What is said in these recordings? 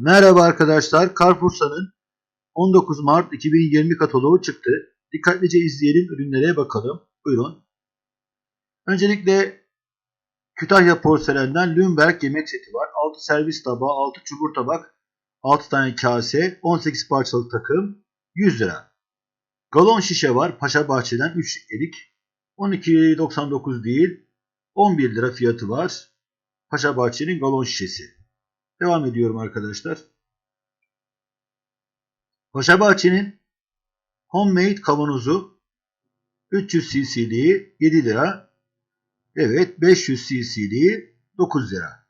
Merhaba arkadaşlar. Carrefour'sa'nın 19 Mart 2020 kataloğu çıktı. Dikkatlice izleyelim, ürünlere bakalım. Buyurun. Öncelikle Kütahya porselenden Lümberg yemek seti var. 6 servis tabağı, 6 çukur tabak, 6 tane kase, 18 parçalık takım, 100 lira. Galon şişe var. Paşa Bahçe'den 3 litrelik. 12.99 değil, 11 lira fiyatı var. Paşa Bahçe'nin galon şişesi. Devam ediyorum arkadaşlar. Paşa Bahçe'nin homemade kavanozu 300 cc'liği 7 lira. Evet 500 cc'liği 9 lira.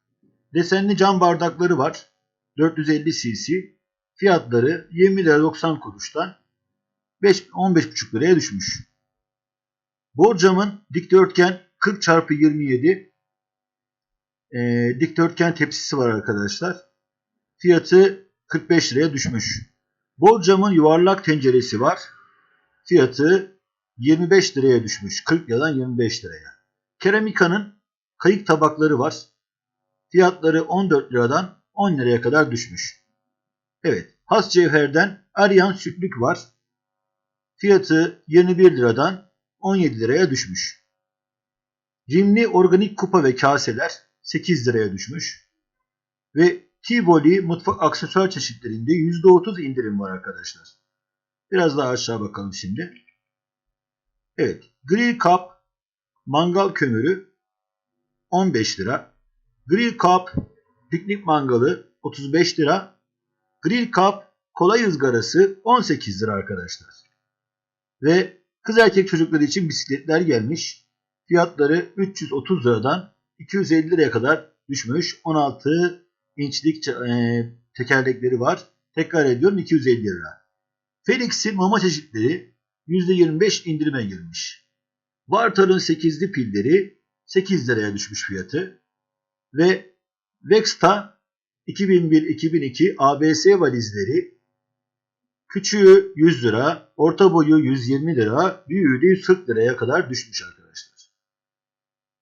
Desenli cam bardakları var. 450 cc. Fiyatları 20 lira 90 kuruştan 5 15,5 liraya düşmüş. Borcamın dikdörtgen 40 çarpı 27 e, dikdörtgen tepsisi var arkadaşlar. Fiyatı 45 liraya düşmüş. Borcamın yuvarlak tenceresi var. Fiyatı 25 liraya düşmüş. 40 liradan 25 liraya. Keramika'nın kayık tabakları var. Fiyatları 14 liradan 10 liraya kadar düşmüş. Evet. Has cevherden Aryan sütlük var. Fiyatı 21 liradan 17 liraya düşmüş. Cimli organik kupa ve kaseler 8 liraya düşmüş. Ve Tivoli mutfak aksesuar çeşitlerinde %30 indirim var arkadaşlar. Biraz daha aşağı bakalım şimdi. Evet. Grill Cup mangal kömürü 15 lira. Grill Cup piknik mangalı 35 lira. Grill Cup kolay ızgarası 18 lira arkadaşlar. Ve kız erkek çocukları için bisikletler gelmiş. Fiyatları 330 liradan 250 liraya kadar düşmüş. 16 inçlik e, tekerlekleri var. Tekrar ediyorum 250 lira. Felix'in mama çeşitleri %25 indirime girmiş. Vartal'ın 8'li pilleri 8 liraya düşmüş fiyatı. Ve Vexta 2001-2002 ABS valizleri küçüğü 100 lira, orta boyu 120 lira, büyüğü de 140 liraya kadar düşmüş arkadaşlar.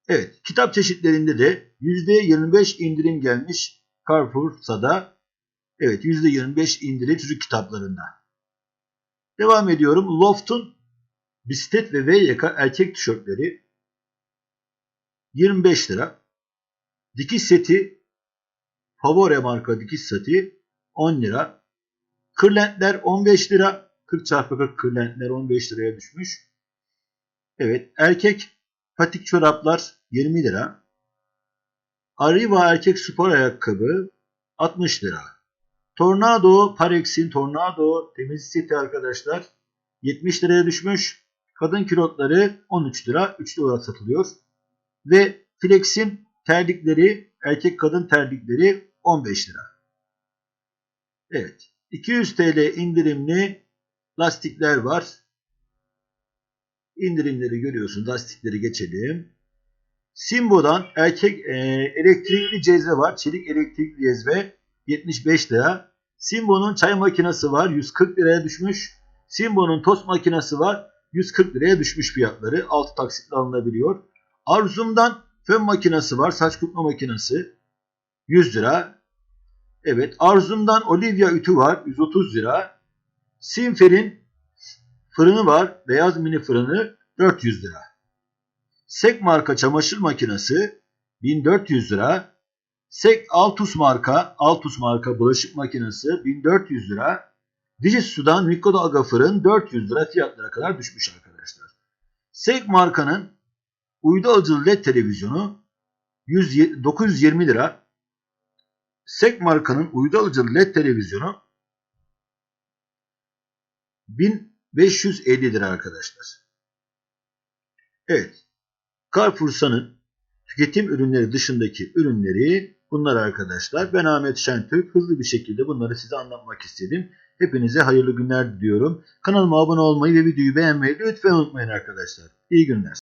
Evet, kitap çeşitlerinde de %25 indirim gelmiş Carrefour'sa'da. Evet, %25 indirim çocuk kitaplarında. Devam ediyorum. Loft'un bisiklet ve V yaka erkek tişörtleri 25 lira. Dikiş seti Favore marka dikiş seti 10 lira. Kırlentler 15 lira. 40 çarpı 40 kırlentler 15 liraya düşmüş. Evet. Erkek patik çoraplar 20 lira. Arriva erkek spor ayakkabı 60 lira. Tornado Parex'in Tornado temizlik seti arkadaşlar 70 liraya düşmüş. Kadın kilotları 13 lira 3 olarak satılıyor. Ve Flex'in terlikleri erkek kadın terlikleri 15 lira. Evet. 200 TL indirimli lastikler var. İndirimleri görüyorsunuz. Lastikleri geçelim. Simbo'dan erkek e, elektrikli cezve var. Çelik elektrikli cezve 75 lira. Simbo'nun çay makinesi var. 140 liraya düşmüş. Simbo'nun tost makinesi var. 140 liraya düşmüş fiyatları. 6 taksitle alınabiliyor. Arzum'dan fön makinesi var. Saç kurutma makinesi. 100 lira. Evet. Arzum'dan Olivia ütü var. 130 lira. Simfer'in fırını var. Beyaz mini fırını 400 lira. Sek marka çamaşır makinesi 1400 lira. Sek Altus marka Altus marka bulaşık makinesi 1400 lira. Dijitsu'dan mikrodalga fırın 400 lira fiyatlara kadar düşmüş arkadaşlar. Sek markanın uydu alıcılı led televizyonu 100, 920 lira. Sek markanın uydu alıcılı led televizyonu 1550 lira arkadaşlar. Evet. Carrefour'sa'nın tüketim ürünleri dışındaki ürünleri bunlar arkadaşlar. Ben Ahmet Şentürk. Hızlı bir şekilde bunları size anlatmak istedim. Hepinize hayırlı günler diliyorum. Kanalıma abone olmayı ve videoyu beğenmeyi lütfen unutmayın arkadaşlar. İyi günler.